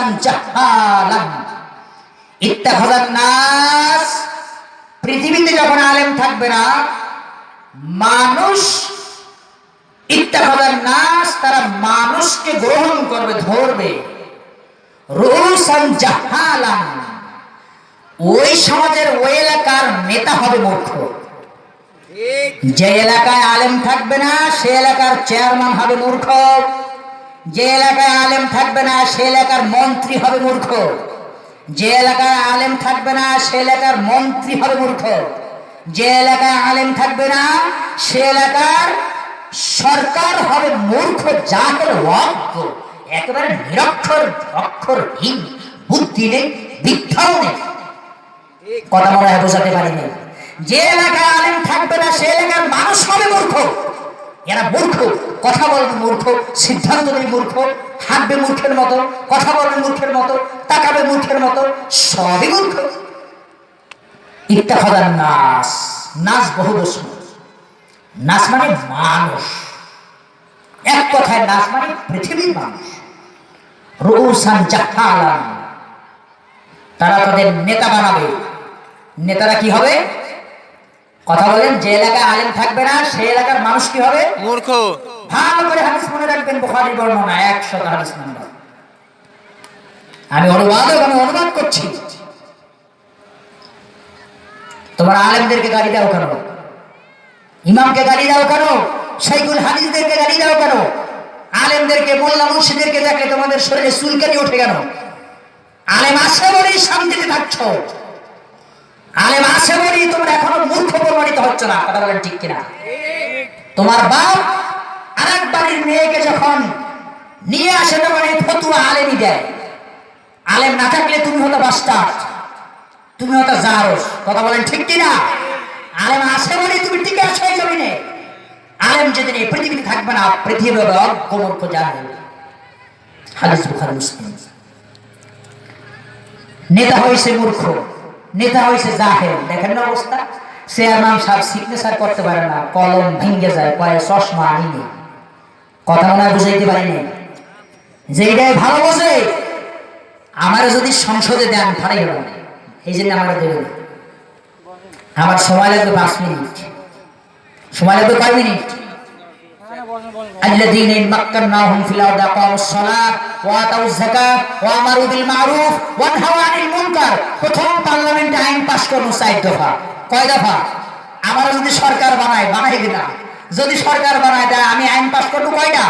রুসান জাহালান ইত্তাখাযান নাস পৃথিবীতে যখন আলেম থাকবে না মানুষ ইত্তাখাযান নাস তারা মানুষকে গ্রহণ করবে ধরবে। রুসান জাহালান ওই সমাজের ওই এলাকার নেতা হবে মূর্খ। যে এলাকায় আলেম থাকবে না সে এলাকার চেয়ারম্যান হবে মূর্খ। যে এলাকায় আলেম থাকবে না, সে এলাকার মন্ত্রী হবে মূর্খ। যে এলাকায় আলেম থাকবে না, সে এলাকার মন্ত্রী হবে মূর্খ। যে এলাকায় আলেম থাকবে না, সে এলাকার সরকার হবে মূর্খ জাহের অজ্ঞ একেবারে নিরক্ষর অক্ষরহীন বুদ্ধি নেই বিদ্যাও নেই। কথা হয় বোঝাতে পারিনি। যে এলাকায় আলেম থাকবে না, সে এলাকার মানুষ হবে মূর্খ। এরা মূর্খ। কথা বলবে মূর্খ, সিদ্ধান্ত নেই মূর্খ, হাঁটবে মূর্খের মতো, কথা বলবে মূর্খের মতো, তাকাবে মূর্খের মতো, সবই মূর্খ। ইত্তাখাদার নাস। নাচ বহু বসু নাচ মানে মানুষ। এক কথায় নাচ মানে পৃথিবীর মানুষ। রুসান জাহালান। তারা তাদের নেতা বানাবে। নেতারা কি হবে? কথা বলেন যে এলাকায় আলেম থাকবে না সেই এলাকার মানুষ কি হবে? মূর্খ। ভালো করে হাদিস মনে রাখবেন বুখারী বর্ণনা একশো হাদিস নাম্বার আমি অনুবাদক আমি অনুবাদ করছি। তোমার আলেমদেরকে গাড়ি দাও কেন? ইমামকে গাড়ি দাও কেন? শাইখুল হাদিসদেরকে গাড়ি দাও কেন? আলেমদেরকে মোল্লা মুন্সিদেরকে দেখলে তোমাদের শরীরে চুলকানি ওঠে কেন? আলেম আছে বলেই শান্তিতে থাকছো। আলেম যখন নিয়ে আসে, তখন তুমি ঠিক কিনা? আলেম আসে বলে পৃথিবীতে থাকবে না, পৃথিবী হবে মুসলিম। নেতা হয়েছে মূর্খ। নেতা হয়েছে জাহেল দেখেন না অবস্থা? চেয়ারম্যান সাহেব সিগনেচার করতে পারে না। কলম ভেঙে যায়, কয়ে চশমা আনিনি। কথা মনে হয় বুঝাইতে পারিনি। যেইটাই ভালো বোঝে, আমার যদি সংসদে দেন ফারাই হল এই জন্য আমার দেবে আমার সময় লাগবে পাঁচ মিনিট। সময় লাগবে কয় মিনিট? الذين إن مكناهم في الأرض أقاموا الصلاة وآتوا الزكاة وأمروا بالمعروف ونهوا عن المنكر প্রথম পার্লামেন্টে আইন পাস করবো চার দফা কয় দফা আমার যদি সরকার বানায় বানাই না যদি সরকার বানায় দেয় আমি আইন পাস করবো কয়টা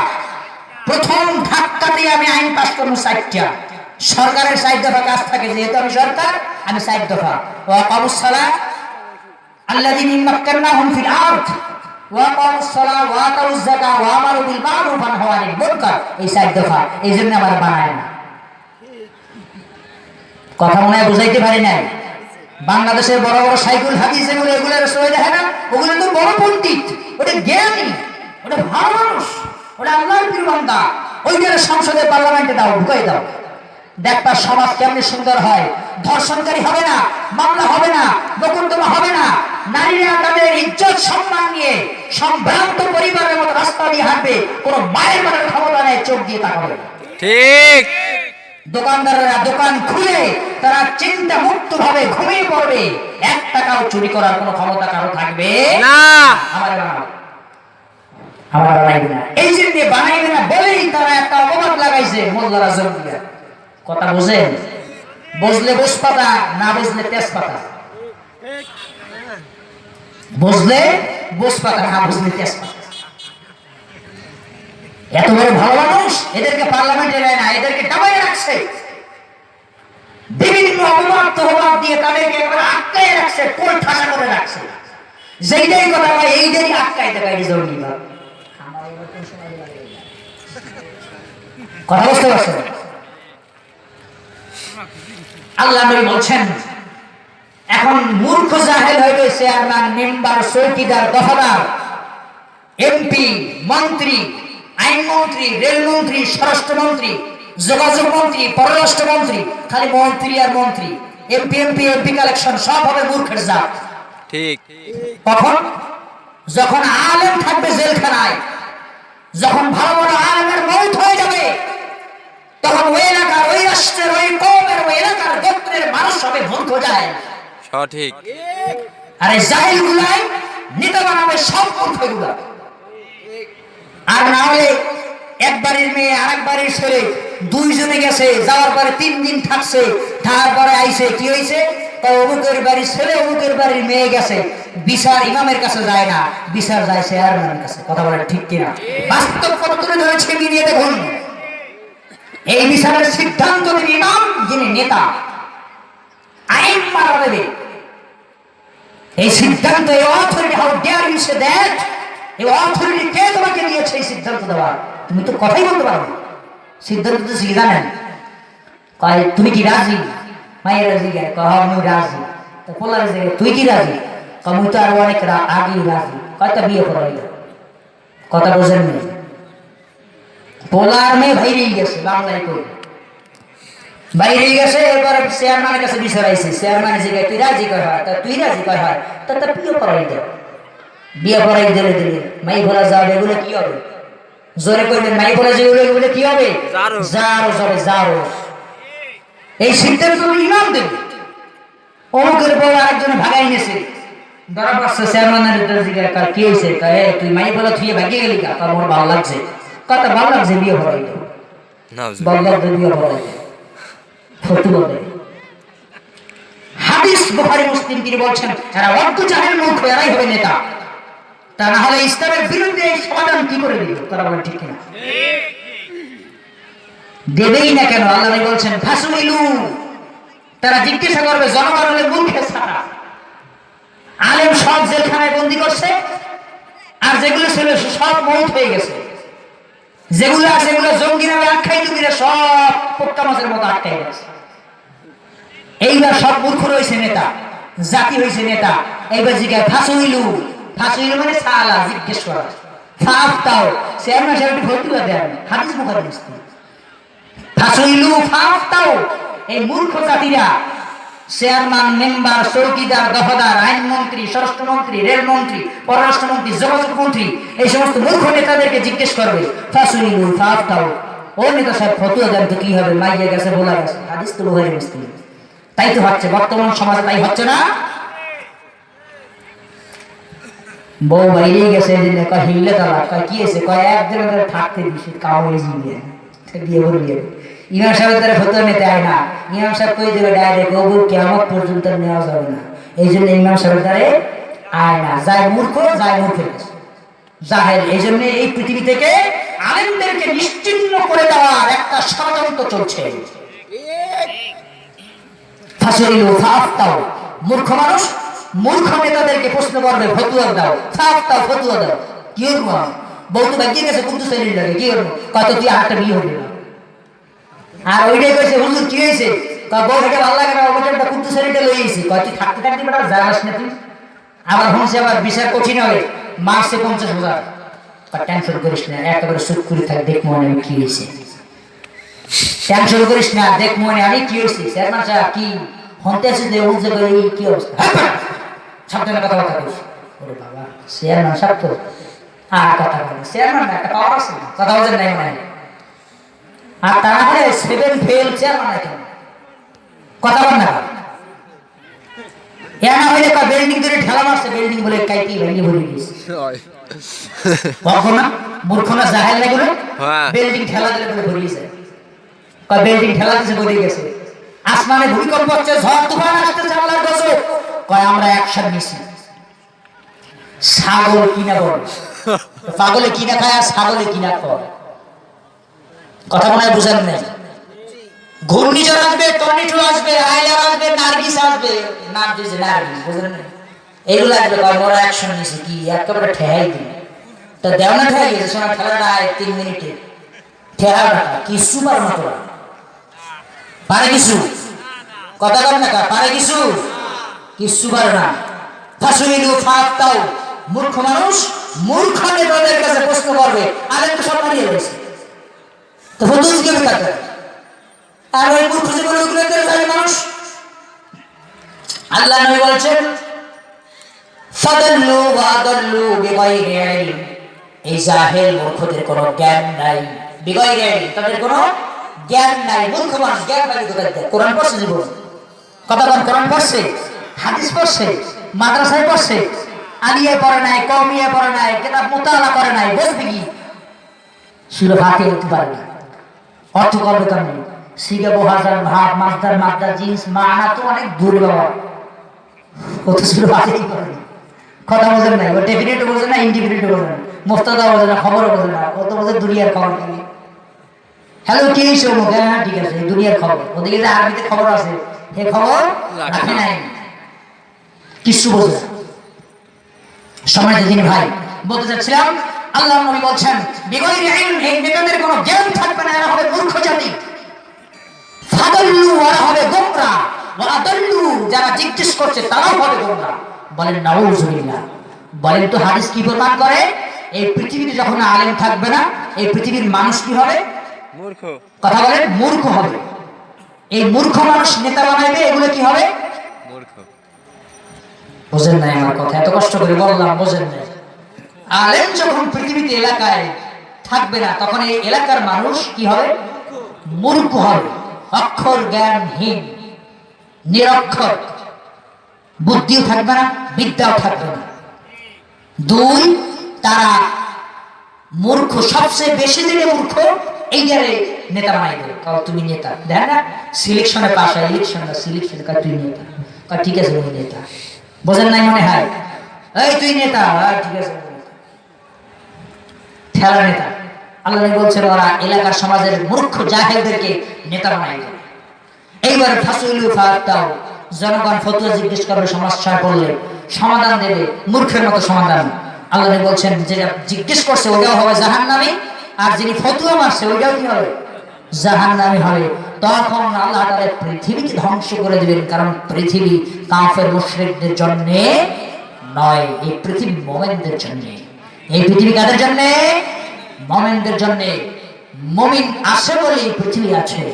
প্রথম ধাক্কাতেই আমি আইন পাস করবো চারটা সরকারের চার দফা কাজ থাকে যেহেতু আমি সরকার আমি চার দফা ও কাবুসালা الذين إن مكناهم في الأرض وأقاموا কথা মনে বুঝাইতে পারি নাই? বাংলাদেশের বড় বড় সাইকুল হাদিস এগুলো এগুলো দেখে না? ওগুলো তো বড় পণ্ডিত। ওটা জ্ঞানী, ওটা ভালো মানুষ, ওটা আল্লাহর প্রিয় সংসদে, পার্লামেন্টে দাও, ঢুকাই দাও। দেখবা সমাজ কেমনি সুন্দর হয়? ধর্ষণকারী হবে না মামলা হবে না বকুন্তমা হবে না। নারীরা তাদের ইজ্জত সম্মান নিয়ে সম্ভ্রান্ত পরিবারের মতো রাস্তা দিয়ে হাঁটবে কোনো মায়ের মনের ক্ষমতা নেই চোখ দিয়ে তাকাবে। ঠিক। দোকানদাররা দোকান খুলে তারা চিন্তা মুক্ত ভাবে ঘুমিয়ে পড়বে। এক টাকাও চুরি করার কোনো ক্ষমতা কারও থাকবে? না। আমার আমার বানাইবে না এই জন্য বানাইবে না বলেই তারা একটা অপবাদ লাগাইছে মোল্লারা জঙ্গিরা। কথা বুঝেন বুঝলে বুঝ পাতা না বুঝলে তেজ পাতা বুঝলে বুঝ পাতা না বুঝলে তেজ পাতা এত বড় ভালো মানুষ, এদেরকে পার্লামেন্টে নেয় না, এদেরকে ডাবাই রাখছে। বিভিন্ন অপবাদ তহবাদ দিয়ে তাদেরকে একেবারে আটকায় রাখছে কোন ঠাসা করে রাখছে। যেইটাই কথা হয় এইটাই আটকায় দেখায় জঙ্গি কথা বুঝতে পারছ আল্লাহ নবী বলছেন এখন মূর্খ জাহেল হয়ে গেছে চেয়ারম্যান মেম্বার চৌকিদার দফাদার এমপি মন্ত্রী আইনমন্ত্রী রেলমন্ত্রী স্বরাষ্ট্রমন্ত্রী যোগাযোগ মন্ত্রী পররাষ্ট্রমন্ত্রী খালি মন্ত্রী আর মন্ত্রী এমপি এমপি এমপি কালেকশন সব হবে মূর্খের জাত। ঠিক। কখন? যখন আলেম থাকবে জেলখানায় যখন ভালো বড় আলেমের মৌত হয়ে যাবে তখন ওই এলাকার ওই রাষ্ট্রের সঠিক। আরে জাহিল গুলাই নেতা বানাবে মূর্খগুলা আর না হলে এক বাড়ির মেয়ে আর এক বাড়ির ছেলে দুইজনে গেছে, যাওয়ার পরে তিন দিন থাকছে তারপরে আইছে, কি হয়েছে অমুকের বাড়ির ছেলে, অমুকের বাড়ির মেয়ে গেছে। বিচার ইমামের কাছে যায় না, বিচার যায় চেয়ারম্যানের কাছে, কথা বলে ঠিক কিনা? বাস্তব কত তুলে ধরেছে মিলিয়ে দেখুন। এই বিচারের সিদ্ধান্ত ইমাম, যিনি নেতা। আইন মারা দেবে। এই সিদ্ধান্ত, এই authority how dare you say that এই অথরিটি কে তোমাকে দিয়েছে এই সিদ্ধান্ত দেওয়ার? তুমি তো কথাই বলতে পারো সিদ্ধান্ত তো শিখে জানেন কয়, তুমি কি রাজি? মায়ের রাজি গে। কহ আমি রাজি। তো পোলার রাজি তুই কি রাজি? কমু তো আর অনেক আগেই রাজি। কয়টা বিয়ে করাই কথা বোঝেন পোলার মেয়ে বাইরেই গেছে, বাংলায় কই? বাইরে গেছে এবার চেয়ারম্যানের কাছে বিচারাইছে চেয়ারম্যান জিগায় তুই রাজি কয় হয়? তা তুই রাজি কয় হয়? তা তা বিয়ে পড়াই দে। বিয়ে পড়াই দিলে দিলে। মাই ভোলা যাবে এগুলো কি হবে? জোরে কইলেন মাই ভোলা যেগুলো এগুলো কি হবে? জারজ এই সিদ্ধান্ত ইমাম দেবে অমুকের বউ আরেকজন ভাগাই নিয়েছে। ধরা পড়ছে চেয়ারম্যানের জিগায় কার কি হয়েছে কয় "এই, তুই মাই ভোলা থুয়ে ভাগিয়ে গেলি কা? মোর ভালো লাগছে। কত ভালো লাগছে বিয়ে পড়াই দে। বিয়ে পড়াই দে। ফতুয়া দেয় হাদিস বুখারী, মুসলিম তিনি বলছেন জাহেল মূর্খ, এরাই হবে নেতা। তা না হলে ইসলামের বিরুদ্ধে সমাধান কি করে দিবে? তারা বলেন, ঠিক কিনা? দেবেই না কেন? আল্লাহ বলছেন, ফাসুইলু। তারা জিজ্ঞাসা করবে জনগণের মূর্খে ছাড়া? আলেম সব জেলখানায় বন্দি করছে, আর যেগুলো ছিল সব মৌত হয়ে গেছে। যেগুলো আছে সেগুলো জঙ্গি নামে আখ্যায়িত সব পোক্কা মাছের মতো আটকাই গেছে। এইবার সব মূর্খ রয়েছে নেতা, জাতি হয়েছে নেতা। এইবার জিজ্ঞাসা ফাঁসুইলু ফাঁসুইলু মানে সালা, জিজ্ঞেস করা। ফাফ তাও চেয়ারম্যান সাহেব একটু ভর্তি হাদিস ফাঁসুইলু এই মূর্খ জাতিরা, চেয়ারম্যান, মেম্বার, চৌকিদার, দফাদার, আইনমন্ত্রী, স্বরাষ্ট্রমন্ত্রী, রেলমন্ত্রী, পররাষ্ট্রমন্ত্রী যোগাযোগ মন্ত্রী এই সমস্ত মূর্খ নেতাদেরকে জিজ্ঞেস করবে ফাঁসুইলু ফাফ তাও ও নেতা সাহেব ফতুয়া দেন তো কি হবে, মাইয়া গেছে, বলা গেছে। হাদিস তো বুখারী মুসলিম তাই তো হচ্ছে, বর্তমান সমাজে তাই হচ্ছে না? বউ বাইরে গেছে এদিন কয় হিললে তালা, কয় কি আছে কয় ওদের থাকতে দিছি হয়ে জিনিয়ে বিয়ে করে বিয়ে ইমাম সাহেবের দ্বারা ফটো নিতে হয় না। ইমাম সাহেব কই দেবে ডাইরেক্ট ও বউ কেমন পর্যন্ত নেওয়া যাবে না। এই জন্য ইমাম সাহেবের দ্বারে আয় না। যায় মূর্খ যায় মূর্খের কাছে জাহেল, এই জন্য এই পৃথিবী থেকে আলেমদেরকে নিশ্চিন্ন করে দেওয়ার একটা ষড়যন্ত্র চলছে। মূর্খ মানুষ, মূর্খ নেতাদেরকে প্রশ্ন করবে, ফতুয়া দাও ফাফতাও ফতুয়া দাও। কি বউ তো বাকি গেছে কুন্তু শরীর লাগে কি হল কত তুই আটটা বিয়ে হবি আর ওইটাই কইছে, হুজুর, কি হয়েছে বউ থেকে ভালো লাগে না ওটা কুন্তু শরীরটা লই আইছি কয় থাকতে থাকতে বেটা জানাস না তুই আবার হমসে আবার বিচার কঠিন হবে, মাসে পঞ্চাশ হাজার। টেনশন করিস না, একেবারে সুখ করে থাক, দেখ মনে হয় কি হয়েছে টেনশন করিস না দেখ মনে আমি কি হয়েছে চেয়ারম্যান সাহেব কি হন্তে আছে যে উঠছে কি অবস্থা? সাবধানে কথা কথা কইস। ওরে বাবা চেয়ারম্যান সাহেব তো আর কথা বলে চেয়ারম্যান না, একটা পাওয়ার আছে কথা বলছেন নাই মনে হয়। আর তারপরে সেভেন ফেল চেয়ারম্যান কথা বল না। এ না হইলে কা বিল্ডিং ধরে ঠেলা মারছে বিল্ডিং বলে কাইটি ভেঙে ভরে দিয়েছে কখন না মূর্খ না জাহেল না গুলো হ্যাঁ। বিল্ডিং ঠেলা দিলে বলে ভরিয়েছে কয় বিল্ডিং ঠেলা বলে গেছে। আসমানে ভূমিকম্প হচ্ছে, ঝড় তুফান কয়, আমরা নিছি ছাগল কিনা বল। পাগলে কিনা খায় আর ছাগলে কিনা কয় কথা মনে হয় বুঝেন ঘূর্ণিঝড় আসবে আসবে আসবে, নার্গিস আসবে। নার্গিস, বুঝলেন এগুলো আসবে কি? একেবারে ঠেহাই দিই। তা দেও না ঠেহাই গেছে তিন মিনিটে। কি সুপার পারে কিছু? কথা বল না পারে কিছু? কিছু পারে না। ফাসুইলু মূর্খ মানুষ মূর্খ নেতাদের কাছে প্রশ্ন করবে আর একটু সব গেছে। তো আর ওই মূর্খ যাবে মানুষ। আল্লাহ নবী বলছেন, ফাদাল্লু ওয়াদাল্লু বিগাইরি ইলম। এই জাহেল মূর্খদের কোনো জ্ঞান নাই। বিগাইরি তাদের কোনো জ্ঞান নাই, মূর্খ মানুষ, জ্ঞান কোরআন পড়ছে জীবন। কথা কোরআন পড়ছে? হাদিস পড়ছে? মাদ্রাসায় পড়ছে? আলিয়ায় পড়ে নাই কমিয়ে পড়ে নাই, কেতাব মোতালা করে নাই বলবে কি? ছিল ভাতে হতে অর্থ করবে নেই সিগে বহাজার মাছদার জিনিস, মানা তো অনেক দূরে বাবা। ও তো ছিল ভাতেই। কথা বোঝেন নাই ডেফিনেট বোঝে না ইনডিফিনিট বোঝে না। মুফতাদা বোঝে না, খবরও না। ও তো বোঝে দুনিয়ার খবর কি। হ্যালো কে এসে অমুক? হ্যাঁ ঠিক আছে দুনিয়ার খবর। ওদিকে যে আরবিতে খবর আছে সে খবর রাখে নাই। কিছু বোঝে সময় দিন ভাই। বলতে চাচ্ছিলাম আল্লাহ নবী বলছেন বিগৈর ইলম এই নেতাদের কোনো জ্ঞান থাকবে না এরা হবে মূর্খ জাতি। ফাদাল্লু ওরা হবে গোমরা। ওরা দল্লু যারা জিজ্ঞেস করছে তারাও হবে গোমরা। বলেন নাউজুবিল্লাহ বলেন তো হাদিস কি প্রমাণ করে? এই পৃথিবীতে যখন আলেম থাকবে না এই পৃথিবীর মানুষ কি হবে? মূর্খ। কথা বলেন মূর্খ হবে। এই মূর্খ মানুষ নেতা বানাইবে এগুলো কি হবে? মূর্খ। বোঝেন নাই আমার কথা এত কষ্ট করে বললাম বোঝেন নাই। আলেম যখন পৃথিবীতে এলাকায় থাকবে না তখন এই এলাকার মানুষ কি হবে? মূর্খ হবে। অক্ষর জ্ঞানহীন নিরক্ষর। বুদ্ধিও থাকবে না বিদ্যাও থাকবে না। দুই তারা মূর্খ সবচেয়ে বেশি দিনে মূর্খ এই যারে নেতা বানাই তুমি নেতা। দেখ না সিলেকশনে হয় ইলেকশন সিলেকশন কার তুই নেতা? ঠিক আছে নেতা। বোঝেন নাই মনে হয়? এই তুই নেতা ঠিক আছে ঠেলা নেতা। আল্লাহ বলছেন, ওরা এলাকার সমাজের মূর্খ জাহেলদেরকে নেতা বানাই এইবার ফাসুলু ফাতাও জনগণ ফতুয়া জিজ্ঞেস করবে সমস্যায় পড়লে সমাধান দেবে, মূর্খের মতো সমাধান। আল্লাহ বলছেন, যেটা জিজ্ঞেস করছে, ওটাও হবে জাহান্নামী আর যিনি ফতুয়া মারছে ওইটাও কি হবে? জাহান্নামী হবে। তখন আল্লাহ তাআলা পৃথিবীকে ধ্বংস করে দিবেন কারণ পৃথিবী কাফের মুশরিকদের জন্য নয় এই পৃথিবী মোমেনদের জন্য। এই পৃথিবী কাদের জন্য? মোমেনদের জন্য। মমিন আছে বলে এই পৃথিবী আছে।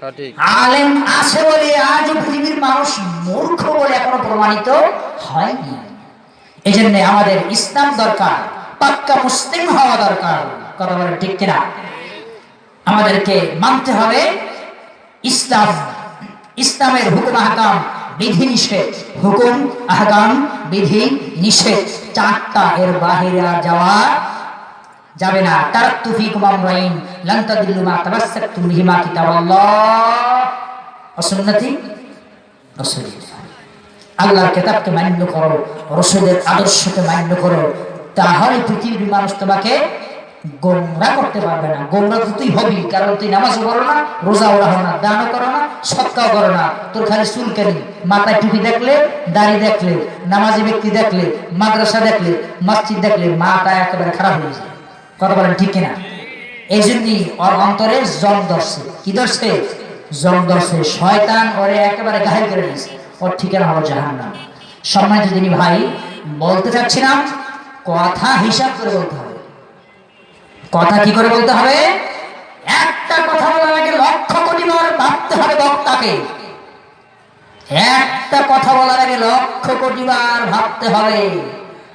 সঠিক। আলেম আছে বলে আজ পৃথিবীর মানুষ মূর্খ বলে এখনও প্রমাণিত হয়নি। এই জন্য আমাদের ইসলাম দরকার। পাক্কা মুসলিম হওয়া দরকার, কথা বলে ঠিক কিনা? আমাদেরকে মানতে হবে ইসলাম, ইসলামের হুকুম আহকাম, বিধি নিষেধ। হুকুম আহকাম, বিধি নিষেধ। চারটা এর বাহিরে যাওয়া যাবে না। তারাক্তু ফিকুম আমরাইন লান তাদিল্লু মা তামাসসাকতুম বিহিমা কিতাবাল্লাহ। ওয়া সুন্নতি রাসূলিল্লাহ আল্লাহর কিতাবকে মান্য করো, রাসূলের আদর্শকে মান্য করো তাহলে পৃথিবীর মানুষ তোমাকে গোমরা করতে পারবে না? গোমরা তো তুই হবি, কারণ তুই নামাজও করো না, রোজাও রাখো না, দানও করো না, সৎকাও করো না। তোর খালি চুলকানি মাথায় টুপি দেখলে, দাড়ি দেখলে, নামাজি ব্যক্তি দেখলে, মাদ্রাসা দেখলে, মসজিদ দেখলে মাটা একেবারে খারাপ হয়ে যায়। কথা বলেন ঠিক কিনা? এই জন্যই ওর অন্তরে জম ধরছে। কি ধরছে? জম ধরছে। শয়তান ওরে একেবারে গাহির করে দিয়েছে। ওর ঠিকানা হলো জাহান্নাম। সম্মানিত যিনি ভাই, বলতে চাচ্ছিলাম কথা হিসাব করে বলতে হবে। কথা কি করে বলতে হবে? একটা কথা বলার আগে লক্ষ কোটি বার ভাবতে হবে বক্তাকে। একটা কথা বলার আগে লক্ষ কোটি বার ভাবতে হবে।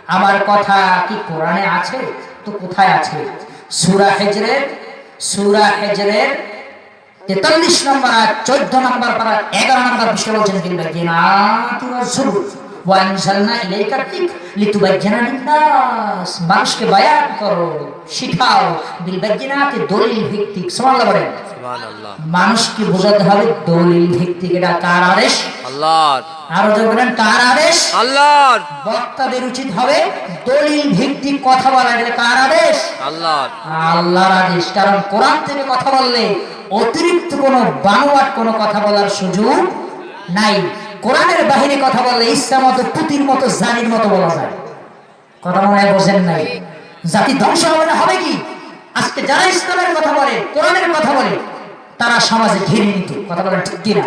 আমার কথা কি কোরআনে আছে? তো কোথায় আছে? সুরা হেজরের সুরা হেজরের তেতাল্লিশ নম্বর চোদ্দ নম্বর পারা, এগারো নম্বর বিষয় বলছেন কিন্তু ওয়ানসালনা ইলাইকা যিক লিতুবাজ্জিনা লিন্নাস মানুষকে বায়ান করো শিখাও বিল বাজ্জিনাতি দলিল ভিত্তিক সুবহানাল্লাহ বলেন। সুবহানাল্লাহ। মানুষকে বোঝাতে হবে দলিল ভিত্তিক এটা কার আদেশ? আল্লাহর। আরও যে বলেন কার আদেশ? আল্লাহর। বক্তাদের উচিত হবে দলিল ভিত্তিক কথা বলা এটা কার আদেশ? আল্লাহর। আল্লাহর আদেশ কারণ কোরআন থেকে কথা বললে অতিরিক্ত কোনো বানোয়াট কোনো কথা বলার সুযোগ নাই। কোরআনের বাহিরে কথা বললে ইসলাম মতো পুতির মতো জানির মতো বলা যায়। কথা মনে হয় বোঝেন নাই। জাতি ধ্বংস হবে না, হবে কি? আজকে যারা ইসলামের কথা বলে, কোরআনের কথা বলে, তারা সমাজে ঘিরে নিত। কথা বলেন ঠিক কিনা?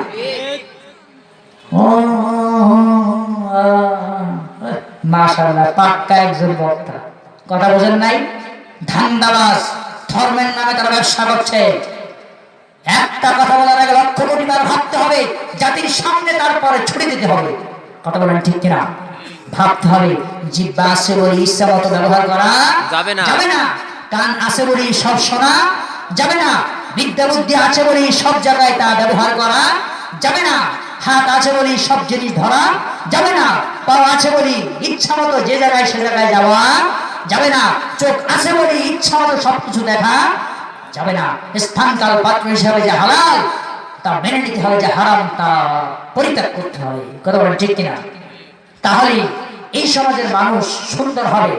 মাশাআল্লাহ, পাক্কা একজন বক্তা। কথা বোঝেন নাই? ধান্দাবাজ, ধর্মের নামে তারা ব্যবসা করছে। একটা কথা বলার আগে লক্ষ কোটি বার ভাবতে হবে জাতির সামনে তারপরে ছুটে দিতে হবে। কথা বলেন ঠিক কিনা? ভাবতে হবে জিব্বা আছে বলে ইচ্ছা মতো ব্যবহার করা যাবে না। যাবে না। কান আছে বলে সব শোনা যাবে না। বিদ্যা বুদ্ধি আছে বলে সব জায়গায় তা ব্যবহার করা যাবে না। হাত আছে বলি সব জিনিস ধরা যাবে না। পাও আছে বলি ইচ্ছা মতো যে জায়গায় সে জায়গায় যাওয়া যাবে না। চোখ আছে বলি ইচ্ছা মতো সবকিছু দেখা যাবে না। স্থান কাল পাত্র হিসাবে যে হালাল তা মেনে নিতে হবে যে হারাম তা পরিত্যাগ করতে হবে। কথা বলেন ঠিক কিনা? তাহলে এই সমাজের মানুষ সুন্দর হবে।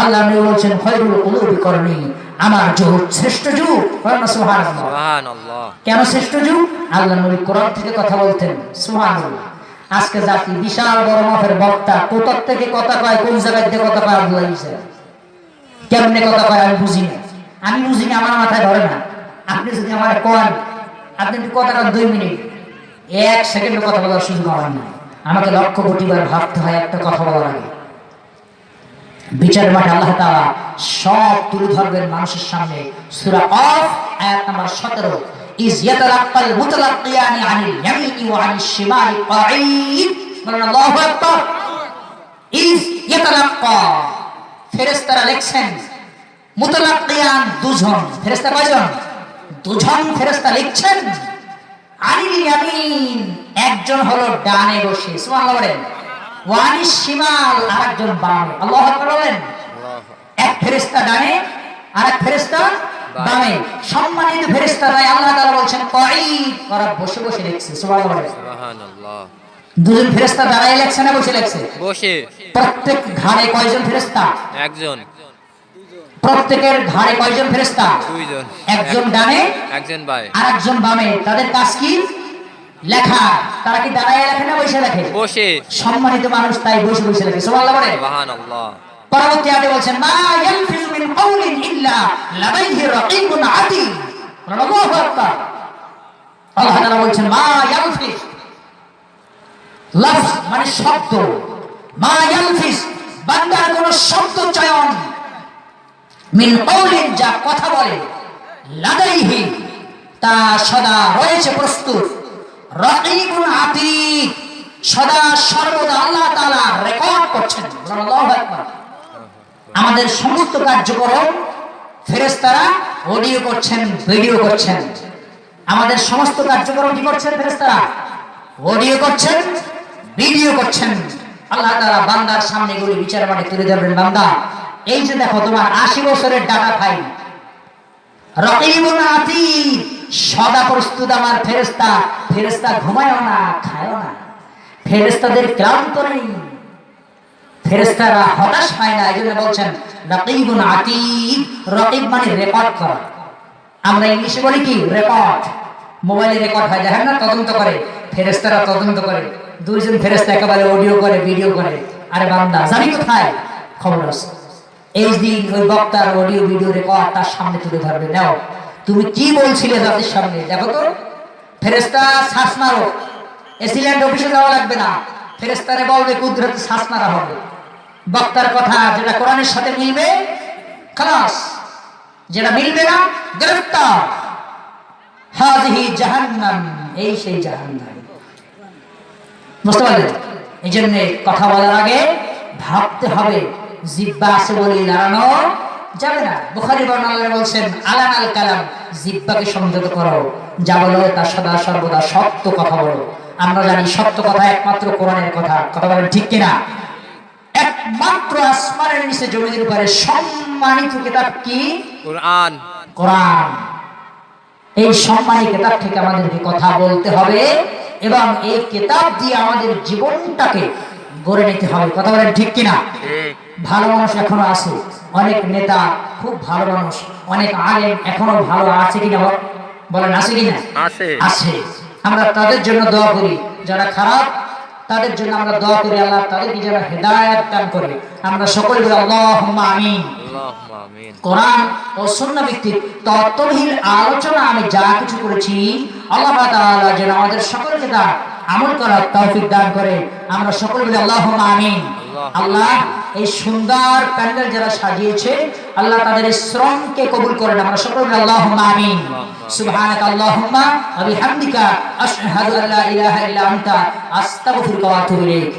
আল্লাহ নবী বলছেন খয়রুল কুলুবি করণী আমার যুগ শ্রেষ্ঠ যুগ। সুবহানাল্লাহ। কেন শ্রেষ্ঠ যুগ? আল্লাহ নবী কোরআন থেকে কথা বলতেন সুবহানাল্লাহ। আজকে জাতি বিশাল বড় মাপের বক্তা কোথার থেকে কথা কয় কোন জায়গায় কথা কয় আল্লাহ কেমনে কথা কয় আমি বুঝি না আমি বুঝি না আমার মাথায় ধরে না। আপনি যদি আমার কন, আপনি একটু কথা কন দুই মিনিট, এক সেকেন্ড কথা বলার সুযোগ আমার না আমাকে লক্ষ কোটিবার ভাবতে হয় একটা কথা বলার আগে। বিচারের মাঠে আল্লাহ তাআলা সব তুলে ধরবেন মানুষের সামনে। সূরা অফ আয়াত নাম্বার 17 ইজ ইয়াতালাক্কাল মুতালাক্কিয়ানি আনিল ইয়ামিনি ওয়া আনিশ শিমালি কাঈদ। বলেন, আল্লাহু আকবার। ইজ ইয়াতালাক্কা। ফেরেশতারা লিখছেন মুতালাক্কিয়ান দুজন ফেরেশতা কয়জন? দুজন ফেরেশতা লিখছেন আনিল ইয়ামিন। একজন হলো ডানে বসে সুবহানাল্লাহ বলেন। ওয়ানিস শিমাল আরেকজন বামে। আল্লাহু আকবার বলেন। এক ফেরেশতা ডানে আর এক ফেরেশতা বামে। সম্মানিত ফেরেশতা নয় আল্লাহ তাআলা বলছেন ওরা বসে বসে লিখছে সুবহানাল্লাহ বলেন। সুবহান আল্লাহ দুজন ফেরেশতা দাঁড়ায় লেখছে না বসে লেখছে? বসে। প্রত্যেক ঘাড়ে কয়জন ফেরেশতা? একজন। প্রত্যেকের ঘাড়ে কয়জন দুইজন। একজন ডানে একজন ভাই আর একজন বামে। তাদের কাজ কি? লেখা। তারা কি দাঁড়ায় লেখে না বসে লেখে? বসে। সম্মানিত মানুষ তাই বসে বসে লেখে। সুবহানাল্লাহ বলেন। সুবহান আল্লাহ পরবর্তী আয়াতে বলছেন মা ইয়ালফিজু মিন কাউলিন ইল্লা লাদাইহি রাকিবুন আতীদ আল্লাহু আকবার। আল্লাহ তাআলা বলছেন মা ইয়ালফিজ লফজ মানে শব্দ। মা ইয়ালফিজ বান্দার কোন শব্দ চয়ন। মিন কাউলিন যা কথা বলে, লাদাইহি, তা সদা রয়েছে প্রস্তুত। রাকিবুন আতীদ সদা সর্বদা আল্লাহ তাআলা রেকর্ড করছেন আল্লাহু আকবার। আমাদের সমস্ত কার্যক্রম ফেরেস্তারা অডিও করছেন ভিডিও করছেন। আমাদের সমস্ত কার্যক্রম কি করছেন ফেরেশতারা? অডিও করছেন ভিডিও করছেন। আল্লাহ তাআলা বান্দার সামনে গুলি বিচার মাঠে তুলে ধরবেন, বান্দা। এই যে দেখো, তোমার আশি বছরের ডাটা ফাইল। আতীদ সদা প্রস্তুত আমার ফেরেস্তা ফেরেস্তা ঘুমায়ও না, খায়ও না। ফেরেস্তাদের ক্লান্ত নেই। ফেরেস্তারা হতাশ হয় না, এই জন্য বলছেন রকিবুন আতীদ রকিব মানে রেকর্ড করা। আমরা ইংলিশে বলি কি? রেকর্ড মোবাইলে রেকর্ড হয়, দেখেন না, তদন্ত করে। ফেরেস্তারা তদন্ত করে। দুইজন ফেরেস্তা একেবারে অডিও করে ভিডিও করে। আরে বান্দা, জানি কোথায়? খবর আছে এই ওই বক্তার অডিও ভিডিও রেকর্ড তার সামনে তুলে ধরবে। নাও, তুমি কি বলছিলে জাতির সামনে? দেখো তো ফেরেস্তা শ্বাস মারো এসিল্যান্ড অফিসে যাওয়া লাগবে না। ফেরেস্তারে বলবে, কুদরতে শ্বাস মারা হবে। বক্তার কথা যেটা কোরআনের সাথে মিলবে, খালাস। যেটা মিলবে না, গ্রেফতার। হাজিহি জাহান্নাম, এই সেই জাহান্নাম। বুঝতে পারলেন এই জন্যে কথা বলার আগে ভাবতে হবে জিব্বা আছে বলে দাঁড়ানো যাবে না। বুখারি বর্ণালয় বলছেন আলান আল কালাম জিব্বাকে সংযত করো। যা বলো তা সদা সর্বদা সত্য কথা বলো। আমরা জানি সত্য কথা একমাত্র কোরআনের কথা। কথা বলেন ঠিক কিনা? একমাত্র আসমানের নিচে জমিনের উপরে সম্মানিত কিতাব কি? কোরআন। কোরআন। এই সম্মানী কিতাব থেকে আমাদেরকে কথা বলতে হবে এবং এই কিতাব দিয়ে আমাদের জীবনটাকে গড়ে নিতে হবে। কথা বলেন ঠিক কিনা? ঠিক। ভালো মানুষ এখনও আছে। অনেক নেতা খুব ভালো মানুষ। অনেক আলেম এখনও ভালো আছে কিনা বলেন আছে কিনা? আছে। আছে। আমরা তাদের জন্য দোয়া করি। যারা খারাপ তাদের জন্য আমরা দোয়া করি। আল্লাহ তাদেরকে যেন হেদায়ত দান করে। আমরা সকলে বলি আল্লাহুম্মা আমিন। কোরআন ও সুন্নাহ ভিত্তিক তত্ত্বহীন আলোচনা আমি যা কিছু করেছি আল্লাহ তাআলা যেন আমাদের সকলকে তা আমল করার তৌফিক দান করে। আমরা সকলে বলি আল্লাহুম্মা আমিন। আল্লাহ। এই সুন্দর প্যান্ডেল যারা সাজিয়েছে আল্লাহ তাদের শ্রমকে কবুল করেন আমরা সকলে বলি আল্লাহুম্মা আমিন। সুবহানাক আল্লাহুম্মা ওয়া বিহামদিকা আশহাদু আল্লা ইলাহা ইল্লা আনতা আস্তাগফিরুকা ওয়া আতুবু ইলাইক।